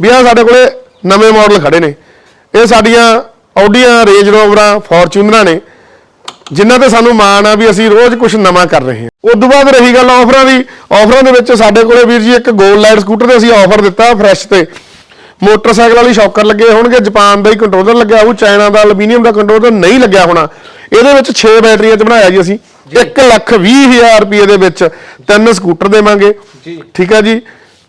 ਵੀ ਆ ਸਾਡੇ ਕੋਲੇ ਨਵੇਂ ਮਾਡਲ ਖੜੇ ਨੇ। ਇਹ ਸਾਡੀਆਂ ਆਡੀਆਂ ਰੇਂਜ ਰੋਵਰਾਂ ਫੋਰਚੂਨਰਾਂ ਨੇ ਜਿਨ੍ਹਾਂ ਤੇ ਸਾਨੂੰ ਮਾਣ ਆ ਵੀ ਅਸੀਂ ਰੋਜ਼ ਕੁਝ ਨਵਾਂ ਕਰ ਰਹੇ ਹਾਂ। ਉਸ ਤੋਂ ਬਾਅਦ ਰਹੀ ਗੱਲ ਆਫਰਾਂ ਦੀ। ਆਫਰਾਂ ਦੇ ਵਿੱਚ ਸਾਡੇ ਕੋਲੇ ਵੀਰ ਜੀ ਇੱਕ ਗੋਲਡ ਲਾਈਟ ਸਕੂਟਰ ਤੇ ਅਸੀਂ ਆਫਰ ਦਿੱਤਾ ਫਰੈਸ਼ ਤੇ। ਮੋਟਰਸਾਈਕਲ ਵਾਲੀ ਸ਼ੌਕਰ ਲੱਗੇ ਹੋਣਗੇ ਜਾਪਾਨ ਦਾ ਹੀ ਕੰਟਰੋਲਰ ਲੱਗਿਆ ਹੋਊ ਚਾਈਨਾ ਦਾ ਐਲੂਮੀਨੀਅਮ ਦਾ ਕੰਟਰੋਲਰ ਨਹੀਂ ਲੱਗਿਆ ਹੋਣਾ। ਇਹਦੇ ਵਿੱਚ 6 ਬੈਟਰੀਆਂ ਚ ਬਣਾਇਆ ਜੀ ਅਸੀਂ। 1 ਲੱਖ 20 ਹਜ਼ਾਰ ਰੁਪਏ ਦੇ ਵਿੱਚ ਤਿੰਨ ਸਕੂਟਰ ਦੇਵਾਂਗੇ। ਜੀ। ਠੀਕ ਹੈ ਜੀ?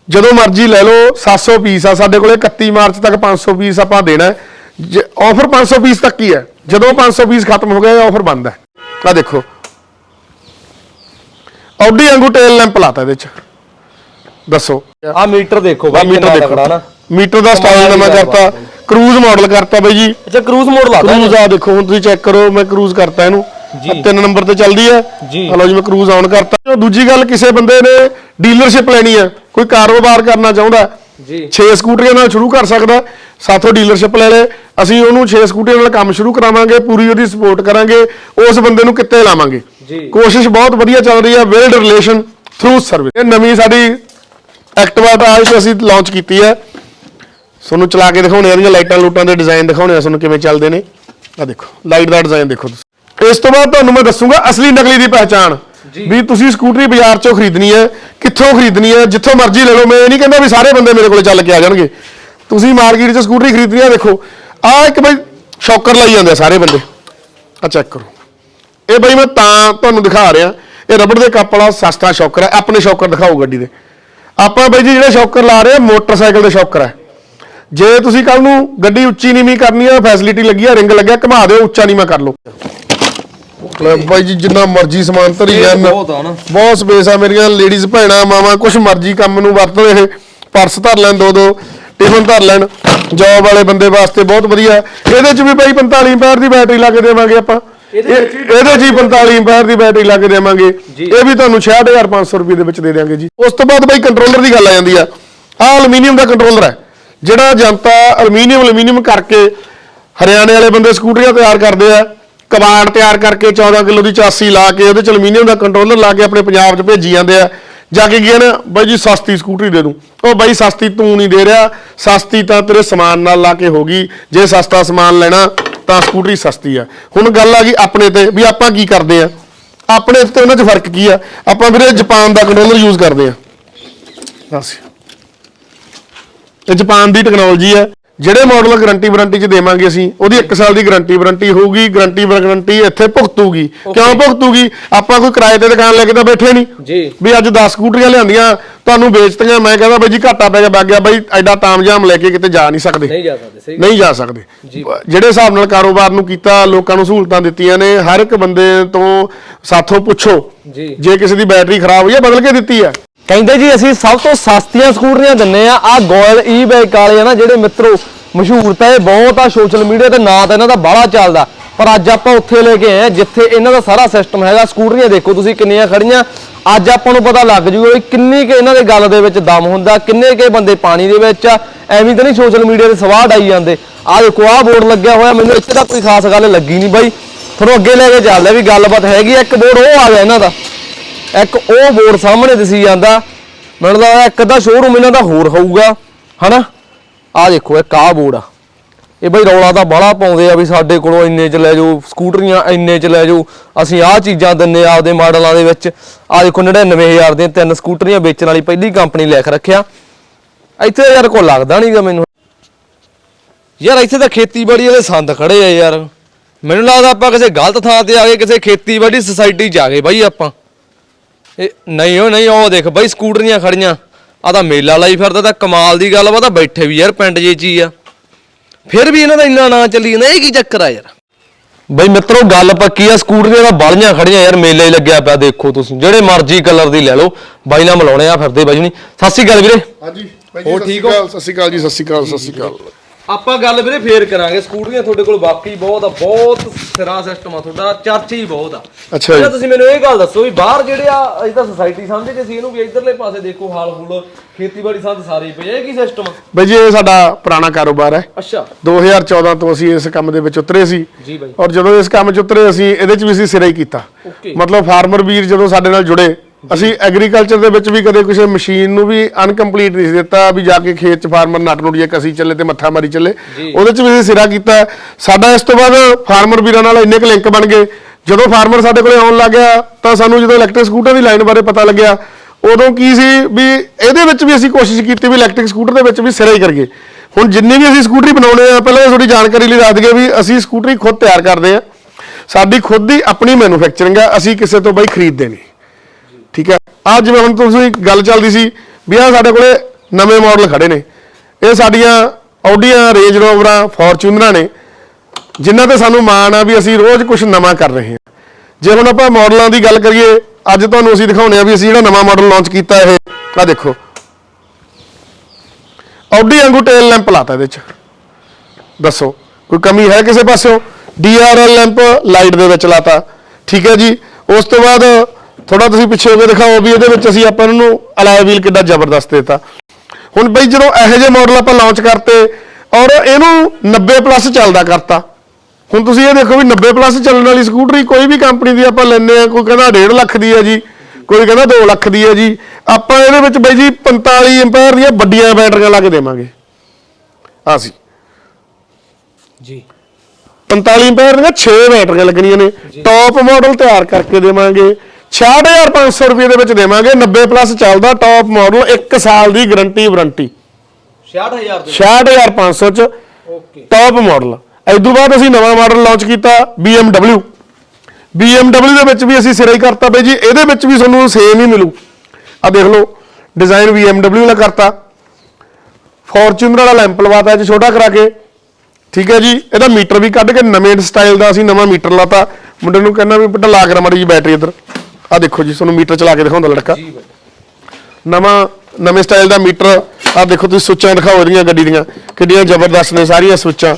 ਜਦੋਂ ਮਰਜ਼ੀ ਲੈ ਲਓ 700 ਪੀਸ ਆ ਸਾਡੇ ਕੋਲੇ 31 ਮਾਰਚ ਤੱਕ 500 ਪੀਸ ਆਪਾਂ ਦੇਣਾ ਹੈ। ਆਫਰ 500 ਪੀਸ ਤੱਕ ਹੀ ਹੈ। ਜਦੋਂ 500 ਪੀਸ ਖਤਮ ਹੋ ਗਏ ਆਫਰ ਬੰਦ ਹੈ। ਆ ਦੇਖੋ। ਆਡੀ ਵਾਂਗੂ ਟੇਲ ਲੈਂਪ ਲਾਤਾ ਇਹਦੇ ਚ। ਦੱਸੋ। ਆ ਮੀਟਰ ਦੇਖੋ ਬਾਈ ਮੀਟਰ ਦੇਖੋ। ਨਾ। ਮੀਟਰ ਦਾ ਸਟਾਈਲ ਨਵਾਂ ਕਰਤਾ। ਕਰੂਜ਼ ਮਾਡਲ ਕਰਤਾ ਬਾਈ ਜੀ। ਅੱਛਾ ਕਰੂਜ਼ ਮੋਡ ਲਾਤਾ ਕਰੂਜ਼ ਆ ਦੇਖੋ ਹੁਣ ਤੁਸੀਂ ਚੈੱਕ ਕਰੋ ਮੈਂ ਕਰੂਜ਼ ਕਰਤਾ ਇਹਨੂੰ। ਜੀ। ਤਿੰਨ ਨੰਬਰ ਤੇ ਚੱਲਦੀ ਹੈ। ਜੀ। ਹਲੋ ਜੀ ਮੈਂ ਕਰੂਜ਼ ਆਨ ਕਰਤਾ। ਦੂਜੀ ਗੱਲ ਕਿਸੇ ਬੰਦੇ ਨੇ ਡੀਲਰਸ਼ਿਪ ਲੈਣੀ ਹੈ ਕੋਈ ਕਾਰੋਬਾਰ ਕਰਨਾ ਚਾਹੁੰਦਾ ਜੀ। 6 ਸਕੂਟਰੀਆਂ ਨਾਲ ਸ਼ੁਰੂ ਕਰ ਸਕਦਾ ਸਾਥੋਂ ਡੀਲਰਸ਼ਿਪ ਲੈ ਲੈ ਅਸੀਂ ਉਹਨੂੰ 6 ਸਕੂਟਰੀਆਂ ਨਾਲ ਕੰਮ ਸ਼ੁਰੂ ਕਰਾਵਾਂਗੇ ਪੂਰੀ ਉਹਦੀ ਸਪੋਰਟ ਕਰਾਂਗੇ ਉਸ ਬੰਦੇ ਨੂੰ ਕਿੱਤੇ ਲਾਵਾਂਗੇ। ਜੀ। ਕੋਸ਼ਿਸ਼ ਬਹੁਤ ਵਧੀਆ ਚੱਲ ਰਹੀ ਹੈ ਬਿਲਡ ਰਿਲੇਸ਼ਨ ਥਰੂ ਸਰਵਿਸ ਇਹ ਨਵੀਂ ਸਾਡੀ ਐਕਟਿਵਾ ਦਾ ਅੱਜ ਅਸੀਂ ਲਾਂਚ ਕੀਤੀ ਹੈ। ਤੁਹਾਨੂੰ ਚਲਾ ਕੇ ਦਿਖਾਉਣੇ ਆ ਇਹਦੀਆਂ ਲਾਈਟਾਂ ਲੂਟਾਂ ਦੇ ਡਿਜ਼ਾਈਨ ਦਿਖਾਉਣੇ ਆ ਤੁਹਾਨੂੰ ਕਿਵੇਂ ਚੱਲਦੇ ਨੇ। ਆ ਦੇਖੋ ਲਾਈਟ ਦਾ ਡਿਜ਼ਾਈਨ ਦੇਖੋ ਤੁਸੀਂ। ਇਸ ਤੋਂ ਬਾਅਦ ਤੁਹਾਨੂੰ ਮੈਂ ਦੱਸੂਗਾ ਅਸਲੀ ਨਕਲੀ ਦੀ ਪਹਿਚਾਣ। ਵੀ ਤੁਸੀਂ ਸਕੂਟਰੀ ਬਾਜ਼ਾਰ ਚੋਂ ਖਰੀਦਣੀ ਹੈ ਕਿੱਥੋਂ ਖਰੀਦਣੀ ਹੈ ਜਿੱਥੋਂ ਮਰਜ਼ੀ ਲੈ ਲਓ। ਮੈਂ ਇਹ ਨਹੀਂ ਕਹਿੰਦਾ ਵੀ ਸਾਰੇ ਬੰਦੇ ਮੇਰੇ ਕੋਲ ਚੱਲ ਕੇ ਆ ਜਾਣਗੇ। ਤੁਸੀਂ ਮਾਰਕੀਟ 'ਚ ਸਕੂਟਰੀ ਖਰੀਦਣੀ ਹੈ ਦੇਖੋ। ਆ ਇੱਕ ਬਈ ਸ਼ੌਕਰ ਲਾਈ ਜਾਂਦੇ ਆ ਸਾਰੇ ਬੰਦੇ। ਆ ਚੈੱਕ ਕਰੋ। ਇਹ ਬਈ ਮੈਂ ਤਾਂ ਤੁਹਾਨੂੰ ਦਿਖਾ ਰਿਹਾ। ਇਹ ਰਬੜ ਦੇ ਕੱਪ ਵਾਲਾ ਸਸਤਾ ਸ਼ੌਕਰ ਹੈ। ਆਪਣੇ ਸ਼ੌਕਰ ਦਿਖਾਓ ਗੱਡੀ ਦੇ। ਆਪਾਂ ਬਈ ਜੀ ਜਿਹੜੇ ਸ਼ੌਕਰ ਲਾ ਰਹੇ ਮੋਟਰਸਾਈਕਲ ਦੇ ਸ਼ੌਕਰ ਹੈ। ਜੇ ਤੁਸੀਂ ਕੱਲ ਨੂੰ ਗੱਡੀ ਉੱਚੀ ਨੀਵੀਂ ਕਰਨੀ ਆ ਫੈਸਿਲਿਟੀ ਲੱਗੀ ਆ ਰਿੰਗ ਲੱਗਿਆ ਘੁਮਾ ਦਿਓ ਉੱਚਾ ਨੀਵਾਂ ਕਰ ਲਓ। ਲੈ ਬਾਈ ਜੀ ਜਿੰਨਾ ਮਰਜ਼ੀ ਸਮਾਨ ਧਰੀ ਜਾਣ। ਬਹੁਤ ਆ ਨਾ। ਬਹੁਤ ਸਪੇਸ ਆ ਮੇਰੀਆਂ ਲੇਡੀਜ਼ ਭੈਣਾਂ ਮਾਵਾਂ ਕੁਛ ਮਰਜ਼ੀ ਕੰਮ ਨੂੰ ਵਰਤੋ ਇਹ ਪਰਸ ਧਰ ਲੈਣ ਦੋ ਦੋ ਟਿਫਨ ਧਰ ਲੈਣ। ਜੌਬ ਵਾਲੇ ਬੰਦੇ ਵਾਸਤੇ ਬਹੁਤ ਵਧੀਆ। ਇਹਦੇ ਚ ਵੀ ਬਾਈ 45 ਐਂਪੀਅਰ ਦੀ ਬੈਟਰੀ ਲਾ ਕੇ ਦੇਵਾਂਗੇ ਆਪਾਂ। ਇਹਦੇ ਚ ਹੀ 45 ਐਂਪੀਅਰ ਦੀ ਬੈਟਰੀ ਲਾ ਕੇ ਦੇਵਾਂਗੇ। ਜੀ। ਇਹ ਵੀ ਤੁਹਾਨੂੰ 66500 ਰੁਪਏ ਦੇ ਵਿੱਚ ਦੇ ਦਿਆਂਗੇ ਜੀ। ਉਸ ਤੋਂ ਬਾਅਦ ਬਾਈ ਕੰਟਰੋਲਰ ਦੀ ਗੱਲ ਆ ਜਾਂਦੀ ਆ। ਆਹ ਐਲੂਮੀਨੀਅਮ ਦਾ ਕੰਟਰੋਲਰ ਹੈ ਜਿਹੜਾ ਜਨਤਾ ਐਲੂਮੀਨੀਅਮ ਐਲੂਮੀਨੀਅਮ ਕਰਕੇ ਹਰਿਆਣੇ ਵਾਲੇ ਬੰਦੇ ਸਕੂਟਰੀਆਂ ਤਿਆਰ ਕਰਦੇ ਆ। ਕਬਾੜ ਤਿਆਰ ਕਰਕੇ 14 ਕਿਲੋ ਦੀ ਚਾਸੀ ਲਾ ਕੇ ਉਹਦੇ ਚ ਅਲਮੀਨੀਅਮ ਦਾ ਕੰਟਰੋਲਰ ਲਾ ਕੇ ਆਪਣੇ ਪੰਜਾਬ 'ਚ ਭੇਜੀ ਜਾਂਦੇ ਆ। ਜਾ ਕੇ ਕੀ ਨਾ, ਬਾਈ ਜੀ ਸਸਤੀ ਸਕੂਟਰੀ ਦੇ ਦੂੰ। ਉਹ ਬਾਈ ਸਸਤੀ ਤੂੰ ਨਹੀਂ ਦੇ ਰਿਹਾ, ਸਸਤੀ ਤਾਂ ਤੇਰੇ ਸਮਾਨ ਨਾਲ ਲਾ ਕੇ ਹੋਗੀ ਜੇ ਸਸਤਾ ਸਮਾਨ ਲੈਣਾ, ਤਾਂ ਸਕੂਟਰੀ ਸਸਤੀ ਆ। ਹੁਣ ਗੱਲ ਆ ਗਈ ਆਪਣੇ ਤੇ, ਵੀ ਆਪਾਂ ਕੀ ਕਰਦੇ ਆ? ਆਪਣੇ ਤੇ ਉਹਨਾਂ 'ਚ ਫ਼ਰਕ ਕੀ ਆ? ਆਪਾਂ ਵੀਰੇ ਜਾਪਾਨ ਦਾ ਕੰਟਰੋਲਰ ਯੂਜ਼ ਕਰਦੇ ਆ। ਬਸ ਇਹ ਜਾਪਾਨ ਦੀ ਟੈਕਨੋਲੋਜੀ ਹੈ ਜਿਹੜੇ ਮਾਡਲ ਗਾਰੰਟੀ ਵਾਰੰਟੀ ਚ ਦੇਵਾਂਗੇ ਅਸੀਂ ਉਹਦੀ 1 ਸਾਲ ਦੀ ਗਾਰੰਟੀ ਵਾਰੰਟੀ ਹੋਊਗੀ ਗਾਰੰਟੀ ਵਾਰੰਟੀ ਇੱਥੇ ਭੁਗਤੂਗੀ। ਕਿਉਂ ਭੁਗਤੂਗੀ? ਆਪਾਂ ਕੋਈ ਕਿਰਾਏ ਤੇ ਦੁਕਾਨ ਲੈ ਕੇ ਤਾਂ ਬੈਠੇ ਨਹੀਂ ਜੀ। ਵੀ ਅੱਜ 10 ਸਕੂਟਰੀਆਂ ਲਿਆਂਦੀਆਂ ਤੁਹਾਨੂੰ ਵੇਚਤੀਆਂ ਮੈਂ ਕਹਿੰਦਾ ਬਾਈ ਜੀ ਘਾਟਾ ਪੈ ਗਿਆ ਵਗ ਗਿਆ ਬਾਈ ਐਡਾ ਤਾਮਜਾਮ ਲੈ ਕੇ ਕਿਤੇ ਜਾ ਨਹੀਂ ਸਕਦੇ। ਨਹੀਂ ਜਾ ਸਕਦੇ ਸਹੀ ਨਹੀਂ ਜਾ ਸਕਦੇ। ਜਿਹੜੇ ਹਿਸਾਬ ਨਾਲ ਕਾਰੋਬਾਰ ਨੂੰ ਕੀਤਾ ਲੋਕਾਂ ਨੂੰ ਸਹੂਲਤਾਂ ਦਿੱਤੀਆਂ ਨੇ ਹਰ ਇੱਕ ਬੰਦੇ ਤੋਂ ਸਾਥੋਂ ਪੁੱਛੋ। ਜੀ। ਜੇ ਕਿਸੇ ਦੀ ਬੈਟਰੀ ਖਰਾਬ ਹੋਈ ਹੈ ਬਦਲ ਕੇ ਦਿੱਤੀ ਹੈ ਕਹਿੰਦੇ ਜੀ ਅਸੀਂ ਸਭ ਤੋਂ ਸਸਤੀਆਂ ਸਕੂਟਰੀਆਂ ਦਿੰਨੇ ਆ ਆ ਗੋਇਲ ਈ ਬਾਈਕ ਵਾਲੇ ਆ ਨਾ ਜਿਹੜੇ ਮਿੱਤਰੋ, ਮਸ਼ਹੂਰ ਤਾਂ ਇਹ ਬਹੁਤ ਆ ਸੋਸ਼ਲ ਮੀਡੀਆ ਤੇ ਨਾਂ ਤਾਂ ਇਹਨਾਂ ਦਾ ਬਾਹਲਾ ਚੱਲਦਾ। ਪਰ ਅੱਜ ਆਪਾਂ ਉੱਥੇ ਲੈ ਕੇ ਆਏ ਆ, ਜਿੱਥੇ ਇਹਨਾਂ ਦਾ ਸਾਰਾ ਸਿਸਟਮ ਹੈਗਾ। ਸਕੂਟਰੀਆਂ ਦੇਖੋ ਤੁਸੀਂ ਕਿੰਨੀਆਂ ਖੜੀਆਂ। ਅੱਜ ਆਪਾਂ ਨੂੰ ਪਤਾ ਲੱਗ ਜੂਗਾ ਵੀ ਕਿੰਨੀ ਕਿ ਇਹਨਾਂ ਦੇ ਗੱਲ ਦੇ ਵਿੱਚ ਦਮ ਹੁੰਦਾ, ਕਿੰਨੇ ਕੇ ਬੰਦੇ ਪਾਣੀ ਦੇ ਵਿੱਚ ਆ। ਐਵੇਂ ਤਾਂ ਨਹੀਂ ਸੋਸ਼ਲ ਮੀਡੀਆ ਤੇ ਸਵਾਹ ਡਾਈ ਜਾਂਦੇ। ਆ ਦੇਖੋ, ਆਹ ਬੋਰਡ ਲੱਗਿਆ ਹੋਇਆ, ਮੈਨੂੰ ਇੱਥੇ ਤਾਂ ਕੋਈ ਖਾਸ ਗੱਲ ਲੱਗੀ ਨਹੀਂ ਬਾਈ। ਤੁਹਾਨੂੰ ਅੱਗੇ ਲੈ ਕੇ ਚੱਲਦੇ ਵੀ ਗੱਲਬਾਤ ਹੈਗੀ ਆ। ਇੱਕ ਬੋਰਡ ਉਹ ਆ ਗਿਆ ਇਹਨਾਂ ਦਾ। ਇੱਕ ਉਹ ਬੋਰਡ ਸਾਹਮਣੇ ਦਿਸੀ ਜਾਂਦਾ। ਮੈਨੂੰ ਲੱਗਦਾ ਇੱਕ ਅੱਧਾ ਸ਼ੋਰੂਮ ਇਹਨਾਂ ਦਾ ਹੋਰ ਹੋਊਗਾ, ਹਨਾ? ਆਹ ਦੇਖੋ, ਇੱਕ ਆਹ ਬੋਰਡ ਆ। ਇਹ ਬਈ ਰੌਲਾ ਤਾਂ ਬਾਹਲਾ ਪਾਉਂਦੇ ਆ ਵੀ ਸਾਡੇ ਕੋਲੋਂ ਇੰਨੇ ਚ ਲੈ ਜਾਓ, ਸਕੂਟਰੀਆਂ ਇੰਨੇ ਚ ਲੈ ਜਾਓ। ਅਸੀਂ ਆਹ ਚੀਜ਼ਾਂ ਦਿੰਨੇ ਆ ਆਪਦੇ ਮਾਡਲਾਂ ਦੇ ਵਿੱਚ। ਆਹ ਦੇਖੋ 99000 ਦੀਆਂ ਤਿੰਨ ਸਕੂਟਰੀਆਂ ਵੇਚਣ ਵਾਲੀ ਪਹਿਲੀ ਕੰਪਨੀ ਲਿਖ ਰੱਖਿਆ। ਇੱਥੇ ਯਾਰ ਕੋਈ ਲੱਗਦਾ ਨਹੀਂਗਾ ਮੈਨੂੰ। ਯਾਰ ਇੱਥੇ ਤਾਂ ਖੇਤੀਬਾੜੀ ਵਾਲੇ ਸੰਦ ਖੜੇ ਆ ਯਾਰ। ਮੈਨੂੰ ਲੱਗਦਾ ਆਪਾਂ ਕਿਸੇ ਗਲਤ ਥਾਂ ਤੇ ਆ ਗਏ, ਕਿਸੇ ਖੇਤੀਬਾੜੀ ਸੁਸਾਇਟੀ 'ਚ ਆ ਗਏ ਬਾਈ ਆਪਾਂ। ਇਹ ਨਹੀਂ ਉਹ ਨਹੀਂ ਉਹ ਦੇਖ ਬਾਈ ਸਕੂਟਰੀਆਂ ਖੜੀਆਂ। ਆ ਤਾਂ ਮੇਲਾ ਲਾਈ ਫਿਰਦਾ ਤਾਂ ਕਮਾਲ ਦੀ ਗੱਲ ਵਾ ਤਾਂ ਬੈਠੇ ਵੀ ਯਾਰ ਪਿੰਡ ਜੇ ਚ ਹੀ ਆ। ਫਿਰ ਵੀ ਇਹਨਾਂ ਦਾ ਇੰਨਾ ਨਾਂ ਚੱਲੀ ਜਾਂਦਾ ਇਹ ਕੀ ਚੱਕਰ ਆ ਯਾਰ? ਬਈ ਮਿੱਤਰੋ ਗੱਲ ਪੱਕੀ ਆ ਸਕੂਟਰੀਆਂ ਦਾ ਬਾਲੀਆਂ ਖੜੀਆਂ ਯਾਰ ਮੇਲੇ ਹੀ ਲੱਗਿਆ ਪਿਆ ਦੇਖੋ ਤੁਸੀਂ। ਜਿਹੜੇ ਮਰਜ਼ੀ ਕਲਰ ਦੀ ਲੈ ਲਓ ਬਾਈ ਨਾਲ ਮਿਲਾਉਣੇ ਆ ਫਿਰਦੇ ਬਾਈ ਜੀ ਸਤਿ ਸ਼੍ਰੀ ਅਕਾਲ ਵੀਰੇ। ਹਾਂਜੀ ਹੋਰ ਠੀਕ ਹੋ? ਸਤਿ ਸ਼੍ਰੀ ਅਕਾਲ ਜੀ ਸਤਿ ਸ਼੍ਰੀ ਅਕਾਲ ਸਤਿ ਸ਼੍ਰੀ ਅਕਾਲ। ਆਪਾਂ ਗੱਲ ਵੀਰੇ ਫੇਰ ਕਰਾਂਗੇ। ਸਕੂਟਰੀਆਂ ਤੁਹਾਡੇ ਕੋਲ ਵਾਕਈ ਬਹੁਤ ਆ ਬਹੁਤ ਸਿਰਾ ਸਿਸਟਮ ਆ ਤੁਹਾਡਾ ਚਰਚ ਹੀ ਬਹੁਤ ਆ। ਅੱਛਾ ਜੀ। ਤੁਸੀਂ ਮੈਨੂੰ ਇਹ ਗੱਲ ਦੱਸੋ ਵੀ ਬਾਹਰ ਜਿਹੜੇ ਆ ਅਸੀਂ ਤਾਂ ਸੁਸਾਇਟੀ ਸਮਝਦੇ ਸੀ ਇਹਨੂੰ ਵੀ ਇਧਰਲੇ ਪਾਸੇ ਦੇਖੋ ਹਾਲ ਹੂਲ ਖੇਤੀਬਾੜੀ ਸੰਦ ਸਾਰੇ ਹੀ ਪਏ ਆ ਇਹ ਕੀ ਸਿਸਟਮ ਆ? ਬਾਈ ਜੀ ਇਹ ਸਾਡਾ ਪੁਰਾਣਾ ਕਾਰੋਬਾਰ ਹੈ। ਅੱਛਾ। 2014 ਤੋਂ ਅਸੀਂ ਇਸ ਕੰਮ ਦੇ ਵਿੱਚ ਉਤਰੇ ਸੀ। ਜੀ ਬਾਈ। ਔਰ ਜਦੋਂ ਇਸ ਕੰਮ 'ਚ ਉਤਰੇ ਅਸੀਂ ਇਹਦੇ 'ਚ ਵੀ ਅਸੀਂ ਸਿਰਾ ਹੀ ਕੀਤਾ। ਓਕੇ। ਮਤਲਬ ਫਾਰਮਰ ਵੀਰ ਜਦੋਂ ਸਾਡੇ ਨਾਲ ਜੁੜੇ ਅਸੀਂ ਐਗਰੀਕਲਚਰ ਦੇ ਵਿੱਚ ਵੀ ਕਦੇ ਕਿਸੇ ਮਸ਼ੀਨ ਨੂੰ ਵੀ ਅਨਕੰਪਲੀਟ ਨਹੀਂ ਸੀ ਦਿੱਤਾ ਵੀ ਜਾ ਕੇ ਖੇਤ 'ਚ ਫਾਰਮਰ ਨੱਟ ਜੇ ਕਸੀ ਚੱਲੇ ਤੇ ਮੱਥਾ ਮਾਰੀ ਚੱਲੇ। ਉਹਦੇ 'ਚ ਵੀ ਅਸੀਂ ਸਿਰਾ ਕੀਤਾ। ਸਾਡਾ ਇਸ ਤੋਂ ਬਾਅਦ ਫਾਰਮਰ ਵੀਰਾਂ ਨਾਲ ਇੰਨੇ ਕੁ ਲਿੰਕ ਬਣ ਗਏ। ਜਦੋਂ ਫਾਰਮਰ ਸਾਡੇ ਕੋਲੇ ਆਉਣ ਲੱਗਿਆ ਤਾਂ ਸਾਨੂੰ ਜਦੋਂ ਇਲੈਕਟ੍ਰਿਕ ਸਕੂਟਰ ਦੀ ਲਾਈਨ ਬਾਰੇ ਪਤਾ ਲੱਗਿਆ ਉਦੋਂ ਕੀ ਸੀ ਵੀ ਇਹਦੇ ਵਿੱਚ ਵੀ ਅਸੀਂ ਕੋਸ਼ਿਸ਼ ਕੀਤੀ ਵੀ ਇਲੈਕਟ੍ਰਿਕ ਸਕੂਟਰ ਦੇ ਵਿੱਚ ਵੀ ਸਿਰਾ ਹੀ ਕਰੀਏ। ਹੁਣ ਜਿੰਨੇ ਵੀ ਅਸੀਂ ਸਕੂਟਰੀ ਬਣਾਉਣੇ ਆ ਪਹਿਲਾਂ ਤੁਹਾਡੀ ਜਾਣਕਾਰੀ ਲਈ ਦੱਸ ਦਈਏ ਵੀ ਅਸੀਂ ਸਕੂਟਰੀ ਖੁਦ ਤਿਆਰ ਕਰਦੇ ਆ। ਸਾਡੀ ਖੁਦ ਦੀ ਆਪਣੀ ਮੈਨੂਫੈਕਚਰਿੰਗ ਆ ਅਸੀਂ ਕਿਸੇ ਤੋਂ ਬਾਈ ਖਰੀਦਦੇ ਨਹੀਂ। ਠੀਕ ਹੈ? ਆ ਜਿਵੇਂ ਹੁਣ ਤੁਸੀਂ ਗੱਲ ਚੱਲਦੀ ਸੀ ਵੀ ਆ ਸਾਡੇ ਕੋਲੇ ਨਵੇਂ ਮਾਡਲ ਖੜੇ ਨੇ। ਇਹ ਸਾਡੀਆਂ ਆਡੀਆਂ ਰੇਂਜ ਰੋਵਰਾਂ ਫੋਰਚੂਨਰਾਂ ਨੇ, ਜਿਨ੍ਹਾਂ ਤੇ ਸਾਨੂੰ ਮਾਣ ਆ ਵੀ ਅਸੀਂ ਰੋਜ਼ ਕੁਝ ਨਵਾਂ ਕਰ ਰਹੇ ਹਾਂ। ਜੇ ਹੁਣ ਆਪਾਂ ਮਾਡਲਾਂ ਦੀ ਗੱਲ ਕਰੀਏ, ਅੱਜ ਤੁਹਾਨੂੰ ਅਸੀਂ ਦਿਖਾਉਣੇ ਆ ਵੀ ਅਸੀਂ ਜਿਹੜਾ ਨਵਾਂ ਮਾਡਲ ਲਾਂਚ ਕੀਤਾ ਇਹ ਆ ਦੇਖੋ। ਆਡੀ ਵਾਂਗੂ ਟੇਲ ਲੈਂਪ ਲਾਤਾ ਇਹਦੇ ਚ। ਦੱਸੋ, ਕੋਈ ਕਮੀ ਹੈ ਕਿਸੇ ਪਾਸਿਓਂ? ਡੀਆਰਐਲ ਲੈਂਪ ਲਾਈਟ ਦੇ ਵਿੱਚ ਲਾਤਾ। ਠੀਕ ਹੈ ਜੀ? ਉਸ ਤੋਂ ਬਾਅਦ ਥੋੜਾ ਤੁਸੀਂ ਪਿੱਛੇ ਹੋ ਕੇ ਦਿਖਾਓ ਵੀ ਇਹਦੇ ਵਿੱਚ ਅਸੀਂ ਆਪਾਂ ਨੂੰ ਅਲਾਈ ਵੀਲ ਕਿੱਡਾ ਜ਼ਬਰਦਸਤ ਦਿੱਤਾ। ਹੁਣ ਬਈ ਜਦੋਂ ਇਹੋ ਜਿਹੇ ਮਾਡਲ ਆਪਾਂ ਲਾਂਚ ਕਰਤੇ ਔਰ ਇਹਨੂੰ 90 ਪਲੱਸ ਚੱਲਦਾ ਕਰਤਾ। ਹੁਣ ਤੁਸੀਂ ਇਹ ਦੇਖੋ ਵੀ 90 ਪਲੱਸ ਚੱਲਣ ਵਾਲੀ ਸਕੂਟਰੀ ਕੋਈ ਵੀ ਕੰਪਨੀ ਦੀ ਆਪਾਂ ਲੈਂਦੇ ਆ ਕੋਈ ਕਹਿੰਦਾ 1.5 ਲੱਖ ਦੀ ਹੈ ਜੀ ਕੋਈ ਕਹਿੰਦਾ 2 ਲੱਖ ਦੀ ਹੈ ਜੀ। ਆਪਾਂ ਇਹਦੇ ਵਿੱਚ ਬਈ ਜੀ 45 ਐਂਪੀਅਰ ਦੀਆਂ ਵੱਡੀਆਂ ਬੈਟਰੀਆਂ ਲਾ ਕੇ ਦੇਵਾਂਗੇ। ਆ ਸੀ। ਜੀ। 45 ਐਂਪੀਅਰ ਦੀਆਂ 6 ਬੈਟਰੀਆਂ ਲੱਗਣੀਆਂ ਨੇ। ਟੌਪ ਮਾਡਲ ਤਿਆਰ ਕਰਕੇ ਦੇਵਾਂਗੇ। 66500 ਰੁਪਏ ਦੇ ਵਿੱਚ ਦੇਵਾਂਗੇ। 90 ਪਲੱਸ ਚੱਲਦਾ ਟੌਪ ਮਾਡਲ 1 ਸਾਲ ਦੀ ਗਾਰੰਟੀ ਵਾਰੰਟੀ 66000 ਦੇ 66500 ਚ ਓਕੇ ਟੌਪ ਮਾਡਲ ਇਦੋਂ ਬਾਅਦ ਅਸੀਂ ਨਵਾਂ ਮਾਡਲ ਲਾਂਚ ਕੀਤਾ BMW BMW ਦੇ ਵਿੱਚ ਵੀ ਅਸੀਂ ਸਿਰਾ ਹੀ ਕਰਤਾ ਬਈ ਜੀ ਇਹਦੇ ਵਿੱਚ ਵੀ ਤੁਹਾਨੂੰ ਸੇਮ ਹੀ ਮਿਲੂ। ਆ ਦੇਖ ਲਓ ਡਿਜ਼ਾਈਨ BMW ਦਾ ਕਰਤਾ। ਫੋਰਚੂਨਰ ਵਾਲਾ ਲੈਂਪ ਲਵਾਤਾ 'ਚ ਛੋਟਾ ਕਰਾ ਕੇ। ਠੀਕ ਹੈ ਜੀ ਇਹਦਾ ਮੀਟਰ ਵੀ ਕੱਢ ਕੇ ਨਵੇਂ ਸਟਾਈਲ ਦਾ ਅਸੀਂ ਨਵਾਂ ਮੀਟਰ ਲਾਤਾ। ਮੁੰਡੇ ਨੂੰ ਕਹਿੰਦਾ ਵੀ ਬੇਟਾ ਲਾ ਕੇ ਮਾੜੀ ਜੀ ਬੈਟਰੀ ਇੱਧਰ। ਆ ਦੇਖੋ ਜੀ ਤੁਹਾਨੂੰ ਮੀਟਰ ਚਲਾ ਕੇ ਦਿਖਾਉਂਦਾ ਲੜਕਾ। ਨਵਾਂ ਨਵੇਂ ਸਟਾਈਲ ਦਾ ਮੀਟਰ ਆ ਦੇਖੋ ਤੁਸੀਂ ਸੁੱਚਾਂ ਦਿਖਾਓ ਇਹਦੀਆਂ ਗੱਡੀ ਦੀਆਂ। ਕਿੱਡੀਆਂ ਜ਼ਬਰਦਸਤ ਨੇ ਸਾਰੀਆਂ ਸੁੱਚਾਂ।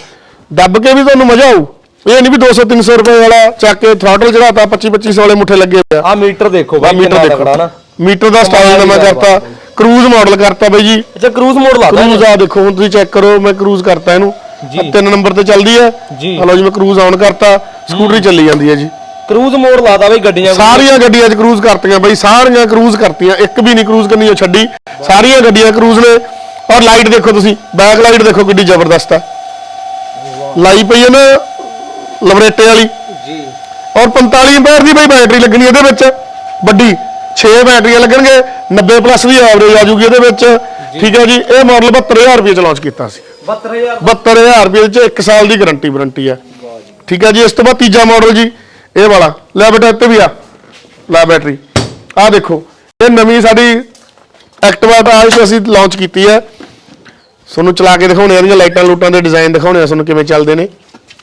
ਦੱਬ ਕੇ ਵੀ ਤੁਹਾਨੂੰ ਮਜ਼ਾ ਆਊ। ਇਹ ਨਹੀਂ ਵੀ 200 300 ਰੁਪਏ ਵਾਲਾ ਚੱਕ ਕੇ ਥ੍ਰੋਟਲ ਚੜਾਤਾ 25 2500 ਵਾਲੇ ਮੁੱਠੇ ਲੱਗੇ ਹੋਏ ਆ। ਆ ਮੀਟਰ ਦੇਖੋ ਬਾਈ ਮੀਟਰ ਦੇਖੋ। ਮੀਟਰ ਦਾ ਸਟਾਈਲ ਨਵਾਂ ਕਰਤਾ। ਕਰੂਜ਼ ਮਾਡਲ ਕਰਤਾ ਬਈ ਜੀ। ਅੱਛਾ ਕਰੂਜ਼ ਮੋਡ ਲਾਤਾ ਕਰੂਜ਼ ਆ ਦੇਖੋ ਹੁਣ ਤੁਸੀਂ ਚੈੱਕ ਕਰੋ ਮੈਂ ਕਰੂਜ਼ ਕਰਤਾ ਇਹਨੂੰ। ਜੀ। ਤਿੰਨ ਨੰਬਰ ਤੇ ਚੱਲਦੀ ਹੈ। ਜੀ। ਹਲੋ ਜੀ ਮੈਂ ਕਰੂਜ਼ ਆਨ ਕਰਤਾ। ਸਕੂਟਰੀ ਚੱਲੀ ਜਾਂਦੀ ਹੈ ਜੀ। ਕਰੂਜ਼ ਮੋਡ ਲਾਤਾ ਬਈ ਗੱਡੀਆਂ ਸਾਰੀਆਂ ਗੱਡੀਆਂ 'ਚ ਕਰੂਜ਼ ਕਰਤੀਆਂ ਬਈ ਸਾਰੀਆਂ ਕਰੂਜ਼ ਕਰਤੀਆਂ ਇੱਕ ਵੀ ਨਹੀਂ ਕਰੂਜ਼ ਕਰਨੀ ਉਹ ਛੱਡੀ। ਸਾਰੀਆਂ ਗੱਡੀਆਂ ਕਰੂਜ਼ ਨੇ। ਔਰ ਲਾਈਟ ਦੇਖੋ ਤੁਸੀਂ ਬੈਕ ਲਾਈਟ ਦੇਖੋ ਕਿੱਡੀ ਜ਼ਬਰਦਸਤ ਹੈ ਲਾਈ ਪਈ ਹੈ ਨਾ ਲਬਰੇਟੇ ਵਾਲੀ। ਜੀ। ਔਰ 45 ਐਂਪੀਅਰ ਦੀ ਬਈ ਬੈਟਰੀ ਲੱਗਣੀ ਇਹਦੇ ਵਿੱਚ। ਵੱਡੀ 6 ਬੈਟਰੀਆਂ ਲੱਗਣਗੇ 90 ਪਲੱਸ ਦੀ ਐਵਰੇਜ ਆ ਜੂਗੀ ਇਹਦੇ ਵਿੱਚ। ਠੀਕ ਹੈ ਜੀ ਇਹ ਮਾਡਲ 72000 ਰੁਪਏ ਚ ਲਾਂਚ ਕੀਤਾ ਸੀ। 72000 72000 ਰੁਪਏ ਚ 1 ਸਾਲ ਦੀ ਗਾਰੰਟੀ ਵਾਰੰਟੀ ਹੈ ਠੀਕ ਹੈ ਜੀ ਇਸ ਤੋਂ ਬਾਅਦ ਤੀਜਾ ਮਾਡਲ ਜੀ। ਇਹ ਵਾਲਾ। ਲੈ ਬੇਟਾ, ਇੱਥੇ ਵੀ ਆ। ਲੈ ਬੈਟਰੀ ਆ ਦੇਖੋ, ਇਹ ਨਵੀਂ ਸਾਡੀ ਐਕਟਿਵਾ ਦਾ ਅੱਜ ਅਸੀਂ ਲਾਂਚ ਕੀਤੀ ਹੈ। ਤੁਹਾਨੂੰ ਚਲਾ ਕੇ ਦਿਖਾਉਣੇ ਆ ਇਹਦੀਆਂ ਲਾਈਟਾਂ ਲੂਟਾਂ ਦੇ ਡਿਜ਼ਾਈਨ ਦਿਖਾਉਣੇ ਆ ਤੁਹਾਨੂੰ ਕਿਵੇਂ ਚੱਲਦੇ ਨੇ।